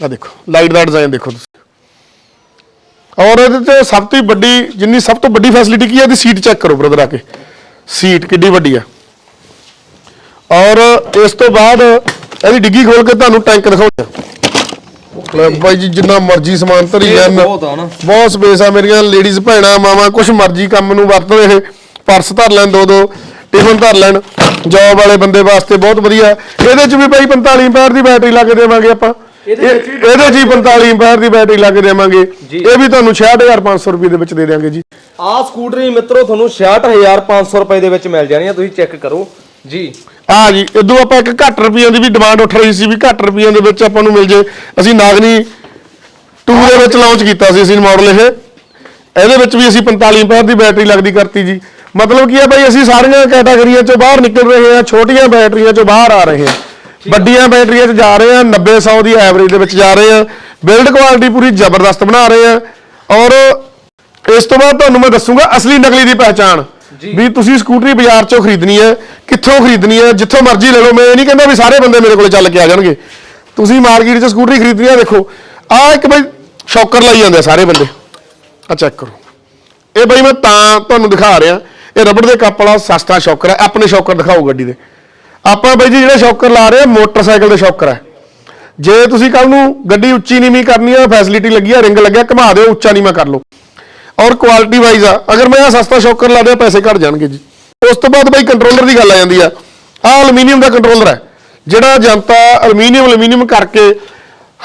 ਆ ਦੇਖੋ ਲਾਈਟ ਦਾ ਡਿਜ਼ਾਈਨ ਦੇਖੋ ਤੁਸੀਂ। ਔਰ ਇਹਦੇ ਤੇ ਸਭ ਤੋਂ ਵੱਡੀ, ਜਿੰਨੀ ਸਭ ਤੋਂ ਵੱਡੀ ਫੈਸਿਲਿਟੀ ਕੀ ਹੈ? ਇਹਦੀ ਸੀਟ ਚੈੱਕ ਕਰੋ ਬ੍ਰਦਰ ਆ ਕੇ। ਸੀਟ ਕਿੱਡੀ ਵੱਡੀ ਆ। ਔਰ ਇਸ ਤੋਂ ਬਾਅਦ ਇਹਦੀ ਡਿੱਗੀ ਖੋਲ ਕੇ ਤੁਹਾਨੂੰ ਟੈਂਕ ਦਿਖਾਉਂਦੇ ਆ। ਲੈ ਬਾਈ ਜੀ ਜਿੰਨਾ ਮਰਜ਼ੀ ਸਮਾਨ ਧਰੀ ਜਾਣ। ਬਹੁਤ ਆ ਨਾ। ਬਹੁਤ ਸਪੇਸ ਆ ਮੇਰੀਆਂ ਲੇਡੀਜ਼ ਭੈਣਾਂ ਮਾਵਾਂ ਕੁਛ ਮਰਜ਼ੀ ਕੰਮ ਨੂੰ ਵਰਤਦੇ ਇਹ ਪਰਸ ਧਰ ਲੈਣ ਦੋ ਦੋ ਟਿਫਨ ਧਰ ਲੈਣ। ਜੌਬ ਵਾਲੇ ਬੰਦੇ ਵਾਸਤੇ ਬਹੁਤ ਵਧੀਆ। ਇਹਦੇ ਚ ਵੀ ਬਾਈ 45 ਐਂਪੀਅਰ ਦੀ ਬੈਟਰੀ ਲਾ ਕੇ ਦੇਵਾਂਗੇ ਆਪਾਂ। ਇਹਦੇ ਵਿੱਚ ਇਹਦੇ ਚ ਹੀ 45 ਐਂਪੀਅਰ ਦੀ ਬੈਟਰੀ ਲਾ ਕੇ ਦੇਵਾਂਗੇ। ਜੀ। ਇਹ ਵੀ ਤੁਹਾਨੂੰ 66500 ਰੁਪਏ ਦੇ ਵਿੱਚ ਦੇ ਦਿਆਂਗੇ ਜੀ। ਆ ਸਕੂਟਰੀ ਮਿੱਤਰੋ ਤੁਹਾਨੂੰ 66500 ਰੁਪਏ ਦੇ ਵਿੱਚ ਮਿਲ ਜਾਣੀ ਆ। ਤੁਸੀਂ ਚੈੱਕ ਕਰੋ। ਜੀ। ਆ ਜੀ ਇਦੋਂ ਆਪਾਂ ਇੱਕ ਘੱਟ ਰੁਪਈਆਂ ਦੀ ਵੀ ਡਿਮਾਂਡ ਉੱਠ ਰਹੀ ਸੀ ਵੀ ਘੱਟ ਰੁਪਈਆਂ ਦੇ ਵਿੱਚ ਆਪਾਂ ਨੂੰ ਮਿਲ ਜੇ। ਅਸੀਂ ਨਾਗਨੀ 2 ਦੇ ਵਿੱਚ ਲਾਂਚ ਕੀਤਾ ਸੀ ਅਸੀਂ ਮਾਡਲ ਇਹ। ਇਹਦੇ ਵਿੱਚ ਵੀ ਅਸੀਂ 45 ਐਂਪੀਅਰ ਦੀ ਬੈਟਰੀ ਲੱਗਦੀ ਕਰਤੀ ਜੀ। ਮਤਲਬ ਕੀ ਹੈ ਭਾਈ ਅਸੀਂ ਸਾਰੀਆਂ ਕੈਟਾਗਰੀਆਂ ਚੋਂ ਬਾਹਰ ਨਿਕਲ ਰਹੇ ਹਾਂ, ਛੋਟੀਆਂ ਬੈਟਰੀਆਂ ਚੋਂ ਬਾਹਰ ਆ ਰਹੇ ਹਾਂ। ਵੱਡੀਆਂ ਬੈਟਰੀਆਂ 'ਚ ਜਾ ਰਹੇ ਹਾਂ 90 100 ਦੀ ਐਵਰੇਜ ਦੇ ਵਿੱਚ ਜਾ ਰਹੇ ਹਾਂ। ਬਿਲਡ ਕੁਆਲਿਟੀ ਪੂਰੀ ਜ਼ਬਰਦਸਤ ਬਣਾ ਰਹੇ ਹਾਂ। ਔਰ ਇਸ ਤੋਂ ਬਾਅਦ ਤੁਹਾਨੂੰ ਮੈਂ ਦੱਸੂਗਾ ਅਸਲੀ ਨਕਲੀ ਦੀ ਪਹਿਚਾਣ। ਵੀ ਤੁਸੀਂ ਸਕੂਟਰੀ ਬਾਜ਼ਾਰ 'ਚੋਂ ਖਰੀਦਣੀ ਹੈ, ਕਿੱਥੋਂ ਖਰੀਦਣੀ ਹੈ, ਜਿੱਥੋਂ ਮਰਜ਼ੀ ਲੈ ਲਓ। ਮੈਂ ਇਹ ਨਹੀਂ ਕਹਿੰਦਾ ਵੀ ਸਾਰੇ ਬੰਦੇ ਮੇਰੇ ਕੋਲ ਚੱਲ ਕੇ ਆ ਜਾਣਗੇ। ਤੁਸੀਂ ਮਾਰਕੀਟ 'ਚ ਸਕੂਟਰੀ ਖਰੀਦਣੀ ਹੈ ਦੇਖੋ। ਆਹ ਇੱਕ ਬਈ ਸ਼ੌਕਰ ਲਾਈ ਜਾਂਦੇ ਆ ਸਾਰੇ ਬੰਦੇ। ਆ ਚੈੱਕ ਕਰੋ। ਇਹ ਬਈ ਮੈਂ ਤਾਂ ਤੁਹਾਨੂੰ ਦਿਖਾ ਰਿਹਾ। ਇਹ ਰਬੜ ਦੇ ਕੱਪ ਵਾਲਾ ਸਸਤਾ ਸ਼ੌਕਰ ਹੈ। ਆਪਣੇ ਸ਼ੌਕਰ ਦਿਖਾਓ ਗੱਡੀ ਦੇ। ਆਪਾਂ ਬਈ ਜੀ ਜਿਹੜੇ ਸ਼ੌਕਰ ਲਾ ਰਹੇ ਮੋਟਰਸਾਈਕਲ ਦੇ ਸ਼ੌਕਰ ਹੈ ਜੇ ਤੁਸੀਂ ਕੱਲ ਨੂੰ ਗੱਡੀ ਉੱਚੀ ਨੀਵੀਂ ਕਰਨੀ ਹੈ ਫੈਸਿਲਿਟੀ ਲੱਗੀ ਹੈ ਰਿੰਗ ਲੱਗਿਆ, ਘੁਮਾ ਦਿਓ, ਉੱਚਾ ਨੀਵਾਂ ਕਰ ਲਓ। ਔਰ ਕੁਆਲਿਟੀ ਵਾਈਜ਼ ਆ। ਅਗਰ ਮੈਂ ਆ ਸਸਤਾ ਸ਼ੌਕਰ ਲਾ ਦਿਆਂ ਪੈਸੇ ਘਟ ਜਾਣਗੇ ਜੀ। ਉਸ ਤੋਂ ਬਾਅਦ ਬਈ ਕੰਟਰੋਲਰ ਦੀ ਗੱਲ ਆ ਜਾਂਦੀ ਆ। ਆ ਐਲੂਮੀਨੀਅਮ ਦਾ ਕੰਟਰੋਲਰ ਹੈ ਜਿਹੜਾ ਜਨਤਾ ਐਲੂਮੀਨੀਅਮ ਐਲੂਮੀਨੀਅਮ ਕਰਕੇ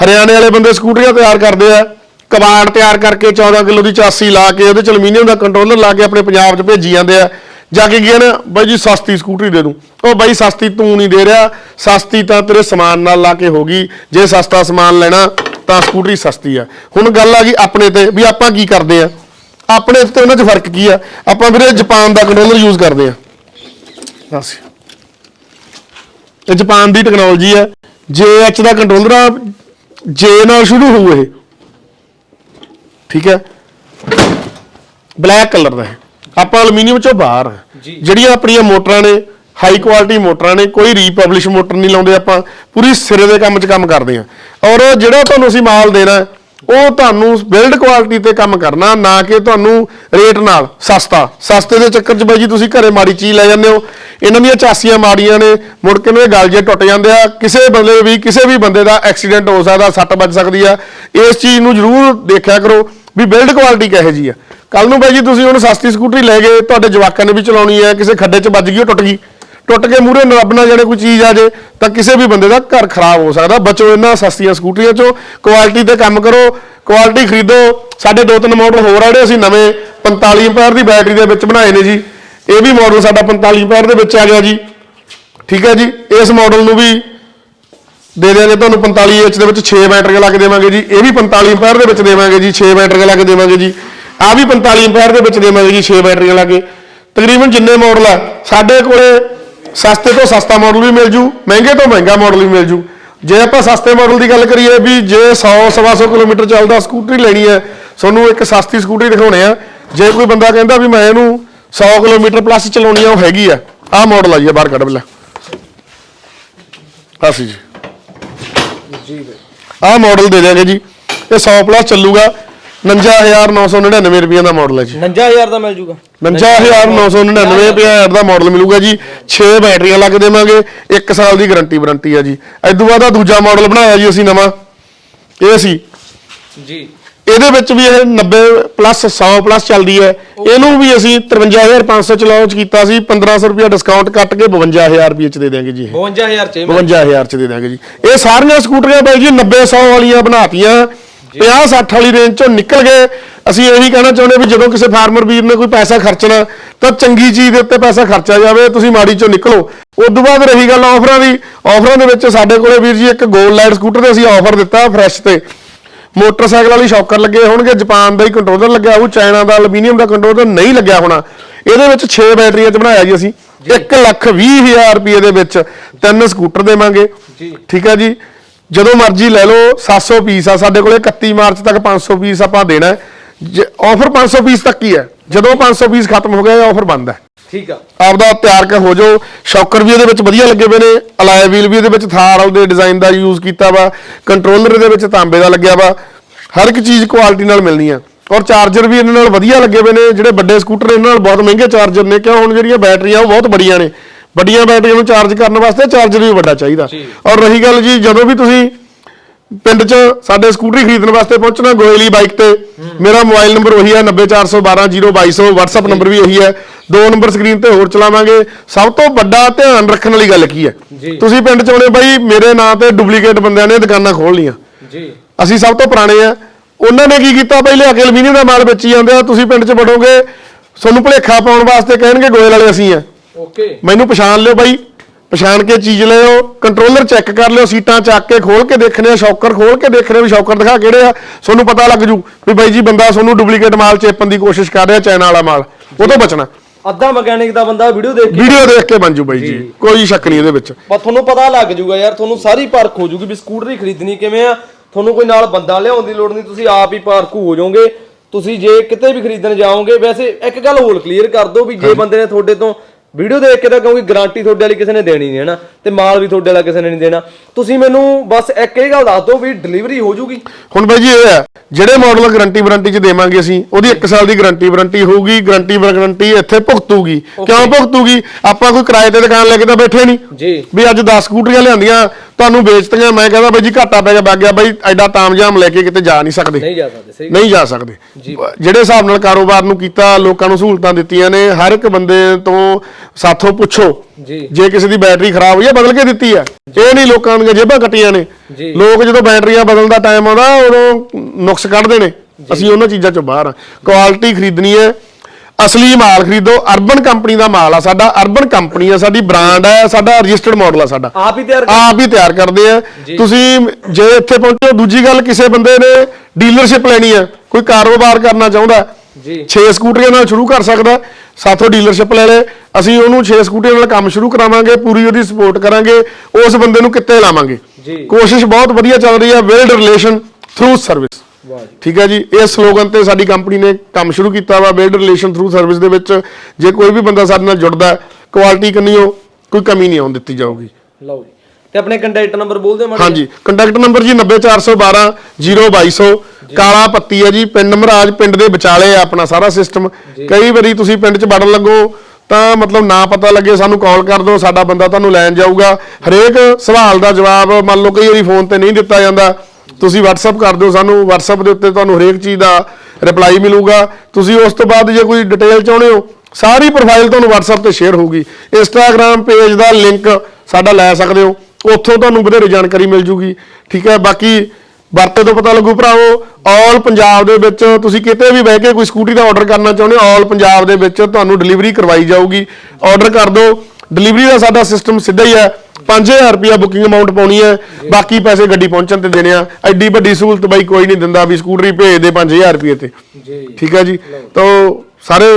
ਹਰਿਆਣੇ ਵਾਲੇ ਬੰਦੇ ਸਕੂਟਰੀਆਂ ਤਿਆਰ ਕਰਦੇ ਆ। ਕਬਾੜ ਤਿਆਰ ਕਰਕੇ 14 ਕਿਲੋ ਦੀ ਚਾਸੀ ਲਾ ਕੇ ਉਹਦੇ ਚ ਐਲੂਮੀਨੀਅਮ ਦਾ ਕੰਟਰੋਲਰ ਲਾ ਕੇ ਆਪਣੇ ਪੰਜਾਬ 'ਚ ਭੇਜੀ ਜਾਂਦੇ ਆ। ਜਾ ਕੇ ਗਿਆ ਨਾ, ਬਾਈ ਜੀ ਸਸਤੀ ਸਕੂਟਰੀ ਦੇ ਦੂੰ। ਉਹ ਬਾਈ ਸਸਤੀ ਤੂੰ ਨਹੀਂ ਦੇ ਰਿਹਾ। ਸਸਤੀ ਤਾਂ ਤੇਰੇ ਸਮਾਨ ਨਾਲ ਲਾ ਕੇ ਹੋਗੀ ਜੇ ਸਸਤਾ ਸਮਾਨ ਲੈਣਾ, ਤਾਂ ਸਕੂਟਰੀ ਸਸਤੀ ਆ। ਹੁਣ ਗੱਲ ਆ ਗਈ ਆਪਣੇ ਤੇ, ਵੀ ਆਪਾਂ ਕੀ ਕਰਦੇ ਆ। ਆਪਣੇ ਤੇ ਉਹਨਾਂ 'ਚ ਫ਼ਰਕ ਕੀ ਆ? ਆਪਾਂ ਵੀਰੇ ਜਾਪਾਨ ਦਾ ਕੰਟਰੋਲਰ ਯੂਜ਼ ਕਰਦੇ ਆ ਦੱਸ। ਇਹ ਜਾਪਾਨ ਦੀ ਟੈਕਨੋਲੋਜੀ ਹੈ JH ਦਾ ਕੰਟਰੋਲਰ ਆ। J ਨਾਲ ਸ਼ੁਰੂ ਹੋਊ ਇਹ। ਠੀਕ ਹੈ? ਬਲੈਕ ਕਲਰ ਦਾ ਹੈ ਆਪਾਂ ਐਲੂਮੀਨੀਅਮ ਚੋਂ ਬਾਹਰ ਆ। ਜਿਹੜੀਆਂ ਆਪਣੀਆਂ ਮੋਟਰਾਂ ਨੇ ਹਾਈ ਕੁਆਲਿਟੀ ਮੋਟਰਾਂ ਨੇ ਕੋਈ ਰੀਪਬਲਿਸ਼ ਮੋਟਰ ਨਹੀਂ ਲਾਉਂਦੇ ਆਪਾਂ। ਪੂਰੀ ਸਿਰੇ ਦੇ ਕੰਮ 'ਚ ਕੰਮ ਕਰਦੇ ਆ ਔਰ ਜਿਹੜਾ ਤੁਹਾਨੂੰ ਅਸੀਂ ਮਾਲ ਦੇਣਾ ਹੈ, ਉਹ ਤੁਹਾਨੂੰ ਬਿਲਡ ਕੁਆਲਿਟੀ ਤੇ ਕੰਮ ਕਰਨਾ, ਨਾ ਕਿ ਤੁਹਾਨੂੰ ਰੇਟ ਨਾਲ ਸਸਤਾ। ਸਸਤੇ ਦੇ ਚੱਕਰ 'ਚ ਬਾਈ ਜੀ ਤੁਸੀਂ ਘਰੇ ਮਾੜੀ ਚੀਜ਼ ਲੈ ਜਾਂਦੇ ਹੋ। ਇਹਨਾਂ ਦੀਆਂ ਚਾਸੀਆਂ ਮਾੜੀਆਂ ਨੇ, ਮੁੜ ਕੇ ਨੂੰ ਇਹ ਗਲ ਜੇ ਟੁੱਟ ਜਾਂਦੇ ਆ। ਕਿਸੇ ਬੰਦੇ ਵੀ, ਕਿਸੇ ਵੀ ਬੰਦੇ ਦਾ ਐਕਸੀਡੈਂਟ ਹੋ ਸਕਦਾ, ਸੱਟ ਵੱਜ ਸਕਦੀ ਆ। ਇਸ ਚੀਜ਼ ਨੂੰ ਜ਼ਰੂਰ ਦੇਖਿਆ ਕਰੋ ਵੀ ਬਿਲਡ ਕੁਆਲਿਟੀ ਕਿਹੋ ਜੀ ਆ। ਕੱਲ ਨੂੰ ਬਾਈ ਜੀ ਤੁਸੀਂ ਹੁਣ ਸਸਤੀ ਸਕੂਟਰੀ ਲੈ ਗਏ, ਤੁਹਾਡੇ ਜਵਾਕਾਂ ਨੇ ਵੀ ਚਲਾਉਣੀ ਹੈ ਕਿਸੇ ਖੱਡੇ 'ਚ ਵੱਜ ਗਈ, ਉਹ ਟੁੱਟ ਗਈ। ਟੁੱਟ ਕੇ ਮੂਰੇ ਰੱਬ ਨਾਲ ਜਿਹੜੇ ਕੋਈ ਚੀਜ਼ ਆ ਜੇ, ਤਾਂ ਕਿਸੇ ਵੀ ਬੰਦੇ ਦਾ ਘਰ ਖਰਾਬ ਹੋ ਸਕਦਾ। ਬਚੋ ਇਹਨਾਂ ਸਸਤੀਆਂ ਸਕੂਟਰੀਆਂ 'ਚੋਂ। ਕੁਆਲਿਟੀ ਤੇ ਕੰਮ ਕਰੋ ਕੁਆਲਿਟੀ ਖਰੀਦੋ। ਸਾਡੇ ਦੋ ਤਿੰਨ ਮਾਡਲ ਹੋਰ ਆ ਜਿਹੜੇ ਅਸੀਂ ਨਵੇਂ 45 ਐਂਪੀਅਰ ਦੀ ਬੈਟਰੀ ਦੇ ਵਿੱਚ ਬਣਾਏ ਨੇ ਜੀ। ਇਹ ਵੀ ਮਾਡਲ ਸਾਡਾ 45 ਐਂਪੀਅਰ ਦੇ ਵਿੱਚ ਆ ਗਿਆ ਜੀ। ਠੀਕ ਹੈ ਜੀ? ਇਸ ਮਾਡਲ ਨੂੰ ਵੀ ਦੇ ਦੇਵਾਂਗੇ ਤੁਹਾਨੂੰ 45 ਇੰਚ ਦੇ ਵਿੱਚ 6 ਬੈਟਰੀਆਂ ਲਾ ਕੇ ਦੇਵਾਂਗੇ ਜੀ। ਇਹ ਵੀ 45 ਐਂਪੀਅਰ ਦੇ ਵਿੱਚ ਦੇਵਾਂਗੇ ਜੀ 6 ਬੈਟਰੀਆਂ ਲਾ ਕੇ ਦੇਵਾਂਗੇ ਜੀ। ਆ ਵੀ 45 ਐਂਪੀਅਰ ਦੇ ਵਿੱਚ ਦੇਵਾਂਗੇ ਜੀ 6 ਬੈਟਰੀਆਂ ਲਾ ਕੇ ਤਕਰੀਬਨ ਜਿੰਨੇ ਮਾਡਲ ਆ, ਸਾਡੇ ਕੋਲੇ ਸਸਤੇ ਤੋਂ ਸਸਤਾ ਮਾਡਲ ਵੀ ਮਿਲ ਜੂ, ਮਹਿੰਗੇ ਤੋਂ ਮਹਿੰਗਾ ਮਾਡਲ ਵੀ ਮਿਲ ਜੂ। ਜੇ ਆਪਾਂ ਸਸਤੇ ਮਾਡਲ ਦੀ ਗੱਲ ਕਰੀਏ ਵੀ ਜੇ 100 100 ਕਿਲੋਮੀਟਰ ਚੱਲਦਾ ਸਕੂਟਰੀ ਲੈਣੀ ਹੈ, ਤੁਹਾਨੂੰ ਇੱਕ ਸਸਤੀ ਸਕੂਟਰੀ ਦਿਖਾਉਣੇ ਆ। ਜੇ ਕੋਈ ਬੰਦਾ ਕਹਿੰਦਾ ਵੀ ਮੈਂ ਇਹਨੂੰ 100 ਕਿਲੋਮੀਟਰ ਪਲੱਸ ਚਲਾਉਣੀ ਆ, ਉਹ ਹੈਗੀ ਆ। ਆਹ ਮਾਡਲ ਆਈ ਆ ਬਾਹਰ ਕੱਢ ਬਿਲਾ ਆਸੀ ਜੀ ਜੀ। ਆਹ ਮਾਡਲ ਦੇ ਦਿਆਂਗੇ ਜੀ। ਇਹ 100 ਪਲੱਸ ਚੱਲੂਗਾ 59999 ਰੁਪਏ ਦਾ ਮਾਡਲ ਹੈ ਜੀ। 59000 ਦਾ ਮਿਲ ਜੂਗਾ। 59999 ਰੁਪਏ ਦਾ ਮਾਡਲ ਮਿਲੂਗਾ ਜੀ। 6 ਬੈਟਰੀਆਂ ਲੱਗ ਦੇਵਾਂਗੇ 1 ਸਾਲ ਦੀ ਗਾਰੰਟੀ ਵਾਰੰਟੀ ਹੈ ਜੀ। ਇਸ ਤੋਂ ਬਾਅਦ ਆ ਦੂਜਾ ਮਾਡਲ ਬਣਾਇਆ ਜੀ ਅਸੀਂ ਨਵਾਂ। ਇਹ ਸੀ। ਜੀ। ਇਹਦੇ ਵਿੱਚ ਵੀ ਇਹ 90 ਪਲੱਸ 100 ਪਲੱਸ ਚੱਲਦੀ ਹੈ। ਇਹਨੂੰ ਵੀ ਅਸੀਂ 53500 ਚ ਲਾਂਚ ਕੀਤਾ ਸੀ। 1500 ਰੁਪਏ ਡਿਸਕਾਊਂਟ ਕੱਟ ਕੇ 52000 ਰੁਪਏ ਚ ਦੇ ਦਿਆਂਗੇ ਜੀ ਇਹ। 52000 ਚ 52000 ਚ ਦੇ ਦਾਂਗੇ ਜੀ। ਇਹ ਸਾਰੀਆਂ ਸਕੂਟਰੀਆਂ ਬਾਈ ਜੀ 90 100 ਵਾਲੀਆਂ ਬਣਾਤੀਆਂ। 50 60 ਵਾਲੀ ਰੇਂਜ ਚੋਂ ਨਿਕਲ ਗਏ। ਅਸੀਂ ਇਹੀ ਕਹਿਣਾ ਚਾਹੁੰਦੇ ਵੀ ਜਦੋਂ ਕਿਸੇ ਫਾਰਮਰ ਵੀਰ ਨੇ ਕੋਈ ਪੈਸਾ ਖਰਚਣਾ ਤਾਂ ਚੰਗੀ ਚੀਜ਼ ਦੇ ਉੱਤੇ ਪੈਸਾ ਖਰਚਿਆ ਜਾਵੇ ਤੁਸੀਂ ਮਾੜੀ ਚੋਂ ਨਿਕਲੋ। ਉਸ ਤੋਂ ਬਾਅਦ ਰਹੀ ਗੱਲ ਆਫਰਾਂ ਦੀ। ਆਫਰਾਂ ਦੇ ਵਿੱਚ ਸਾਡੇ ਕੋਲੇ ਵੀਰ ਜੀ ਇੱਕ ਗੋਲਡ ਲਾਈਟ ਸਕੂਟਰ ਤੇ ਅਸੀਂ ਆਫਰ ਦਿੱਤਾ ਫਰੈਸ਼ ਤੇ। ਮੋਟਰਸਾਈਕਲ ਵਾਲੀ ਸ਼ੌਕਰ ਲੱਗੇ ਹੋਣਗੇ ਜਾਪਾਨ ਦਾ ਹੀ ਕੰਟਰੋਲਰ ਲੱਗਿਆ ਉਹ ਚਾਈਨਾ ਦਾ ਐਲੂਮੀਨੀਅਮ ਦਾ ਕੰਟਰੋਲਰ ਨਹੀਂ ਲੱਗਿਆ ਹੋਣਾ। ਇਹਦੇ ਵਿੱਚ 6 ਬੈਟਰੀਆਂ ਚ ਬਣਾਇਆ ਜੀ ਅਸੀਂ। 1 ਲੱਖ 20 ਹਜ਼ਾਰ ਰੁਪਏ ਦੇ ਵਿੱਚ ਤਿੰਨ ਸਕੂਟਰ ਦੇਵਾਂਗੇ। ਜੀ। ਠੀਕ ਹੈ ਜੀ? ਜਦੋਂ ਮਰਜ਼ੀ ਲੈ ਲਓ 700 ਪੀਸ ਆ ਸਾਡੇ ਕੋਲੇ 31 ਮਾਰਚ ਤੱਕ 500 ਪੀਸ ਆਪਾਂ ਦੇਣਾ ਹੈ। ਆਫਰ 500 ਪੀਸ ਤੱਕ ਹੀ ਹੈ। ਜਦੋਂ 500 ਪੀਸ ਖਤਮ ਹੋ ਗਿਆ ਇਹ ਆਫਰ ਬੰਦ ਹੈ। ਠੀਕ ਆ। ਆਪਦਾ ਤਿਆਰ ਕਰ ਹੋ ਜਾਓ। ਸ਼ੌਕਰ ਵੀ ਇਹਦੇ ਵਿੱਚ ਵਧੀਆ ਲੱਗੇ ਹੋਏ ਨੇ। ਅਲਾਈ ਵੀਲ ਵੀ ਇਹਦੇ ਵਿੱਚ ਥਾਰ ਦੇ ਡਿਜ਼ਾਈਨ ਦਾ ਯੂਜ਼ ਕੀਤਾ ਵਾ। ਕੰਟਰੋਲਰ ਇਹਦੇ ਵਿੱਚ ਤਾਂਬੇ ਦਾ ਲੱਗਿਆ ਵਾ। ਹਰ ਇੱਕ ਚੀਜ਼ ਕੁਆਲਿਟੀ ਨਾਲ ਮਿਲਣੀ ਆ। ਔਰ ਚਾਰਜਰ ਵੀ ਇਹਨਾਂ ਨਾਲ ਵਧੀਆ ਲੱਗੇ ਹੋਏ ਨੇ। ਜਿਹੜੇ ਵੱਡੇ ਸਕੂਟਰ ਇਹਨਾਂ ਨਾਲ ਬਹੁਤ ਮਹਿੰਗੇ ਚਾਰਜਰ ਨੇ। ਕਿਉਂ? ਹੁਣ ਜਿਹੜੀਆਂ ਬੈਟਰੀਆਂ ਉਹ ਬਹੁਤ ਵੱਡੀਆਂ ਨੇ। ਵੱਡੀਆਂ ਬੈਟਰੀਆਂ ਨੂੰ ਚਾਰਜ ਕਰਨ ਵਾਸਤੇ ਚਾਰਜਰ ਵੀ ਵੱਡਾ ਚਾਹੀਦਾ। ਜੀ। ਔਰ ਰਹੀ ਗੱਲ ਜੀ ਜਦੋਂ ਵੀ ਤੁਸੀਂ ਪਿੰਡ 'ਚ ਸਾਡੇ ਸਕੂਟਰੀ ਖਰੀਦਣ ਵਾਸਤੇ ਪਹੁੰਚਣਾ ਗੋਇਲੀ ਬਾਈਕ ਤੇ। ਮੇਰਾ ਮੋਬਾਈਲ ਨੰਬਰ ਉਹੀ ਹੈ 94112022200 WhatsApp ਨੰਬਰ ਵੀ ਉਹੀ ਹੈ। ਦੋ ਨੰਬਰ ਸਕਰੀਨ ਤੇ ਹੋਰ ਚਲਾਵਾਂਗੇ। ਸਭ ਤੋਂ ਵੱਡਾ ਧਿਆਨ ਰੱਖਣ ਵਾਲੀ ਗੱਲ ਕੀ ਹੈ। ਤੁਸੀਂ ਪਿੰਡ 'ਚ ਆਉਣੇ ਬਾਈ ਮੇਰੇ ਨਾਂ ਤੇ ਡੁਪਲੀਕੇਟ ਬੰਦਿਆਂ ਨੇ ਦੁਕਾਨਾਂ ਖੋਲ ਲੀਆਂ ਜੀ। ਅਸੀਂ ਸਭ ਤੋਂ ਪੁਰਾਣੇ ਆ। ਉਹਨਾਂ ਨੇ ਕੀ ਕੀਤਾ ਪਹਿਲੇ ਆ ਕੇ ਐਲੂਮੀਨੀਅਮ ਦਾ ਮਾਲ ਵੇਚੀ ਜਾਂਦੇ ਆ। ਤੁਸੀਂ ਪਿੰਡ 'ਚ ਵੜੋਗੇ ਤੁਹਾਨੂੰ ਭੁਲੇਖਾ ਪਾਉਣ ਵਾਸਤੇ ਕਹਿਣਗੇ ਗੋਇਲ ਵਾਲੇ ਅਸੀਂ ਆ। ਓਕੇ। ਮੈਨੂੰ ਪਛਾਣ ਲਿਓ ਬਾਈ। ਪਛਾਣ ਕੇ ਚੀਜ਼ ਲਿਓ ਕੰਟਰੋਲਰ ਚੈੱਕ ਕਰ ਲਿਓ ਸੀਟਾਂ ਚੱਕ ਕੇ ਖੋਲ ਕੇ ਦੇਖਣੇ ਆ ਸ਼ੌਕਰ ਖੋਲ ਕੇ ਦੇਖਣੇ ਵੀ ਸ਼ੌਕਰ ਦਿਖਾ ਕਿਹੜੇ ਆ ਤੁਹਾਨੂੰ ਪਤਾ ਲੱਗ ਜੂ ਵੀ ਬਾਈ ਜੀ ਬੰਦਾ ਤੁਹਾਨੂੰ ਡੁਪਲੀਕੇਟ ਮਾਲ ਚੇਪਣ ਦੀ ਕੋਸ਼ਿਸ਼ ਕਰ ਰਿਹਾ ਚਾਈਨਾ ਵਾਲਾ ਮਾਲ ਉਹ ਤੋਂ ਬਚਣਾ। ਅੱਧਾ ਮਕੈਨਿਕ ਦਾ ਬੰਦਾ ਵੀਡੀਓ ਦੇਖ ਕੇ ਵੀਡੀਓ ਦੇਖ ਕੇ ਬਣ ਜੂ ਬਾਈ ਜੀ ਕੋਈ ਸ਼ੱਕ ਨਹੀਂ ਇਹਦੇ ਵਿੱਚ। ਪਰ ਤੁਹਾਨੂੰ ਪਤਾ ਲੱਗ ਜਾਊਗਾ ਯਾਰ ਤੁਹਾਨੂੰ ਸਾਰੀ ਪਰਖ ਹੋ ਜੂਗੀ ਵੀ ਸਕੂਟਰੀ ਖਰੀਦਣੀ ਕਿਵੇਂ ਆ। ਤੁਹਾਨੂੰ ਕੋਈ ਨਾਲ ਬੰਦਾ ਲਿਆਉਣ ਦੀ ਲੋੜ ਨਹੀਂ ਤੁਸੀਂ ਆਪ ਹੀ ਪਾਰਕੂ ਹੋ ਜਾਓਗੇ। ਤੁਸੀਂ ਜੇ ਕਿਤੇ ਵੀ ਖਰੀਦਣ ਜਾਓਗੇ ਵੈਸੇ ਇੱਕ ਗੱਲ ਹੋਰ ਕਲੀਅਰ ਕਰ ਦਿਓ ਵੀ ਜੇ ਬੰਦੇ ਨੇ ਤੁਹਾਡੇ ਤੋਂ ਵੀਡੀਓ ਦੇਖ ਕੇ ਤਾਂ ਕਿਉਂਕਿ ਗਾਰੰਟੀ ਤੁਹਾਡੇ ਵਾਲੀ ਕਿਸੇ ਨੇ ਦੇਣੀ ਨਹੀਂ ਹੈ ਨਾ ਤੇ ਮਾਲ ਵੀ ਤੁਹਾਡੇ ਵਾਲਾ ਕਿਸੇ ਨੇ ਨਹੀਂ ਦੇਣਾ। ਤੁਸੀਂ ਮੈਨੂੰ ਬਸ ਇੱਕ ਇਹ ਗੱਲ ਦੱਸ ਦਿਓ ਵੀ ਡਿਲੀਵਰੀ ਹੋ ਜੂਗੀ? ਹੁਣ ਬਾਈ ਜੀ ਇਹ ਹੈ ਜਿਹੜੇ ਮਾਡਲ ਗਾਰੰਟੀ ਵਾਰੰਟੀ ਚ ਦੇਵਾਂਗੇ ਅਸੀਂ ਉਹਦੀ 1 ਸਾਲ ਦੀ ਗਾਰੰਟੀ ਵਾਰੰਟੀ ਹੋਊਗੀ ਗਾਰੰਟੀ ਵਾਰੰਟੀ ਇੱਥੇ ਭੁਗਤੂਗੀ। ਕਿਉਂ ਭੁਗਤੂਗੀ? ਆਪਾਂ ਕੋਈ ਕਿਰਾਏ ਤੇ ਦੁਕਾਨ ਲੈ ਕੇ ਤਾਂ ਬੈਠੇ ਨਹੀਂ। ਜੀ। ਵੀ ਅੱਜ 10 ਸਕੂਟਰੀਆਂ ਲਿਆਂਦੀਆਂ ਤੁਹਾਨੂੰ ਵੇਚਤੀਆਂ ਮੈਂ ਕਹਿੰਦਾ ਬਾਈ ਜੀ ਘਾਟਾ ਪੈ ਗਿਆ ਵਗ ਗਿਆ ਬਾਈ ਐਡਾ ਤਾਮਜਾਮ ਲੈ ਕੇ ਕਿਤੇ ਜਾ ਨਹੀਂ ਸਕਦੇ। ਨਹੀਂ ਜਾ ਸਕਦੇ ਸਹੀ ਨਹੀਂ ਜਾ ਸਕਦੇ। ਜਿਹੜੇ ਹਿਸਾਬ ਨਾਲ ਕਾਰੋਬਾਰ ਨੂੰ ਕੀਤਾ ਲੋਕਾਂ ਨੂੰ ਸਹੂਲਤਾਂ ਦਿੱਤੀਆਂ ਨੇ ਹਰ ਇੱਕ ਬੰਦੇ ਤੋਂ ਸਾਥੋਂ ਪੁੱਛੋ ਜੀ। ਜੇ ਕਿਸੇ ਦੀ ਬੈਟਰੀ ਖਰਾਬ ਹੋਈ ਹੈ ਬਦਲ ਕੇ ਦਿੱਤੀ ਹੈ ਇਹ ਨਹੀਂ ਲੋਕਾਂ ਦੀਆਂ ਜੇਬਾਂ ਕੱਟੀਆਂ ਨੇ। ਜੀ। ਲੋਕ ਜਦੋਂ ਬੈਟਰੀਆਂ ਬਦਲਣ ਦਾ ਟਾਈਮ ਆਉਂਦਾ ਉਦੋਂ ਨੁਕਸ ਕੱਢਦੇ ਨੇ। ਅਸੀਂ ਉਹਨਾਂ ਚੀਜ਼ਾਂ ਚੋਂ ਬਾਹਰ ਆ। ਕੁਆਲਿਟੀ ਖਰੀਦਣੀ ਹੈ। ਅਸਲੀ ਮਾਲ ਖਰੀਦੋ। ਅਰਬਨ ਕੰਪਨੀ ਦਾ ਮਾਲ ਆ ਸਾਡਾ। ਅਰਬਨ ਕੰਪਨੀ ਆ ਸਾਡੀ ਬ੍ਰਾਂਡ ਹੈ ਸਾਡਾ ਰਜਿਸਟਰਡ ਮਾਡਲ ਆ ਸਾਡਾ। ਆਪ ਹੀ ਤਿਆਰ ਆਪ ਹੀ ਤਿਆਰ ਕਰਦੇ ਆ। ਤੁਸੀਂ ਜੇ ਇੱਥੇ ਪਹੁੰਚੋ ਦੂਜੀ ਗੱਲ ਕਿਸੇ ਬੰਦੇ ਨੇ ਡੀਲਰਸ਼ਿਪ ਲੈਣੀ ਹੈ ਕੋਈ ਕਾਰੋਬਾਰ ਕਰਨਾ ਚਾਹੁੰਦਾ ਜੀ। 6 ਸਕੂਟਰੀਆਂ ਨਾਲ ਸ਼ੁਰੂ ਕਰ ਸਕਦਾ। ਸਾਥੋਂ ਡੀਲਰਸ਼ਿਪ ਲੈ ਲੈ ਅਸੀਂ ਉਹਨੂੰ 6 ਸਕੂਟਰੀਆਂ ਨਾਲ ਕੰਮ ਸ਼ੁਰੂ ਕਰਾਵਾਂਗੇ ਪੂਰੀ ਉਹਦੀ ਸਪੋਰਟ ਕਰਾਂਗੇ ਉਸ ਬੰਦੇ ਨੂੰ ਕਿੱਤੇ ਲਾਵਾਂਗੇ। ਜੀ। ਕੋਸ਼ਿਸ਼ ਬਹੁਤ ਵਧੀਆ ਚੱਲ ਰਹੀ ਹੈ ਬਿਲਡ ਰਿਲੇਸ਼ਨ ਥਰੂ ਸਰਵਿਸ ਵਾਹ ਜੀ। ਠੀਕ ਹੈ ਜੀ ਇਸ ਸਲੋਗਨ ਤੇ ਸਾਡੀ ਕੰਪਨੀ ਨੇ ਕੰਮ ਸ਼ੁਰੂ ਕੀਤਾ ਵਾ ਬਿਲਡ ਰਿਲੇਸ਼ਨ ਥਰੂ ਸਰਵਿਸ ਦੇ ਵਿੱਚ। ਜੇ ਕੋਈ ਵੀ ਬੰਦਾ ਸਾਡੇ ਨਾਲ ਜੁੜਦਾ ਕੁਆਲਿਟੀ ਕੰਨੀਓ ਕੋਈ ਕਮੀ ਨਹੀਂ ਆਉਣ ਦਿੱਤੀ ਜਾਊਗੀ। ਲਓ ਜੀ। ਤੇ ਆਪਣੇ ਕੰਟੈਕਟ ਨੰਬਰ ਬੋਲ ਦਿਓ ਮਾੜਾ ਹਾਂਜੀ ਕੰਟੈਕਟ ਨੰਬਰ ਜੀ 90412 0222 ਕਾਲਾ ਪੱਤੀ ਹੈ ਜੀ ਪਿੰਡ ਮਹਾਰਾਜ ਪਿੰਡ ਦੇ ਵਿਚਾਲੇ ਆ ਆਪਣਾ ਸਾਰਾ ਸਿਸਟਮ ਕਈ ਵਾਰੀ ਤੁਸੀਂ ਪਿੰਡ 'ਚ ਵੜਨ ਲੱਗੋ ਤਾਂ ਮਤਲਬ ਨਾ ਪਤਾ ਲੱਗੇ ਸਾਨੂੰ ਕਾਲ ਕਰ ਦਿਓ ਸਾਡਾ ਬੰਦਾ ਤੁਹਾਨੂੰ ਲੈਣ ਜਾਊਗਾ। ਹਰੇਕ ਸਵਾਲ ਦਾ ਜਵਾਬ ਮੰਨ ਲਓ ਕਈ ਵਾਰੀ ਫੋਨ ਤੇ ਨਹੀਂ ਦਿੱਤਾ ਜਾਂਦਾ। ਤੁਸੀਂ WhatsApp ਕਰ ਦਿਓ ਸਾਨੂੰ WhatsApp ਦੇ ਉੱਤੇ ਤੁਹਾਨੂੰ ਹਰੇਕ ਚੀਜ਼ ਦਾ ਰਿਪਲਾਈ ਮਿਲੂਗਾ। ਤੁਸੀਂ ਉਸ ਤੋਂ ਬਾਅਦ ਜੇ ਕੋਈ ਡਿਟੇਲ ਚਾਹੁੰਦੇ ਹੋ ਸਾਰੀ ਪ੍ਰੋਫਾਈਲ ਤੁਹਾਨੂੰ WhatsApp ਤੇ ਸ਼ੇਅਰ ਹੋਊਗੀ। Instagram ਪੇਜ ਦਾ ਲਿੰਕ ਸਾਡਾ ਲੈ ਸਕਦੇ ਹੋ। ਉੱਥੋਂ ਤੁਹਾਨੂੰ ਵਧੇਰੇ ਜਾਣਕਾਰੀ ਮਿਲ ਜੂਗੀ ਠੀਕ ਹੈ? ਬਾਕੀ ਵਰਤੇ ਤੋਂ ਪਤਾ ਲੱਗੂ ਭਰਾਵੋ ਆਲ ਪੰਜਾਬ ਦੇ ਵਿੱਚ ਤੁਸੀਂ ਕਿਤੇ ਵੀ ਬਹਿ ਕੇ ਕੋਈ ਸਕੂਟੀ ਦਾ ਆਰਡਰ ਕਰਨਾ ਚਾਹੁੰਦੇ ਹੋ ਆਲ ਪੰਜਾਬ ਦੇ ਵਿੱਚ ਤੁਹਾਨੂੰ ਡਿਲੀਵਰੀ ਕਰਵਾਈ ਜਾਊਗੀ। ਆਰਡਰ ਕਰ ਦਿਓ ਡਿਲੀਵਰੀ ਦਾ ਸਾਡਾ ਸਿਸਟਮ ਸਿੱਧਾ ਹੀ ਹੈ 5000 ਰੁਪਿਆ ਬੁਕਿੰਗ ਅਮਾਉਂਟ ਪਾਉਣੀ ਹੈ ਬਾਕੀ ਪੈਸੇ ਗੱਡੀ ਪਹੁੰਚਣ ਤੇ ਦੇਣੇ ਆ। ਐਡੀ ਵੱਡੀ ਸਹੂਲਤ ਬਾਈ ਕੋਈ ਨਹੀਂ ਦਿੰਦਾ ਵੀ ਸਕੂਟਰੀ ਭੇਜ ਦੇ 5000 ਰੁਪਏ ਤੇ। ਜੀ। ਠੀਕ ਹੈ ਜੀ? ਤਾਂ ਸਾਰੇ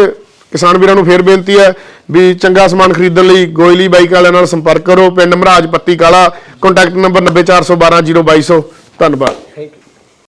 ਕਿਸਾਨ ਵੀਰਾਂ ਨੂੰ ਫੇਰ ਬੇਨਤੀ ਹੈ ਵੀ ਚੰਗਾ ਸਮਾਨ ਖਰੀਦਣ ਲਈ ਗੋਇਲੀ ਬਾਈਕ ਵਾਲਿਆਂ ਨਾਲ ਸੰਪਰਕ ਕਰੋ, ਪਿੰਡ ਮਹਾਰਾਜ ਪੱਤੀ ਕਾਲਾ ਕੰਟੈਕਟ ਨੰਬਰ 90412 0222 ਧੰਨਵਾਦ। Thank you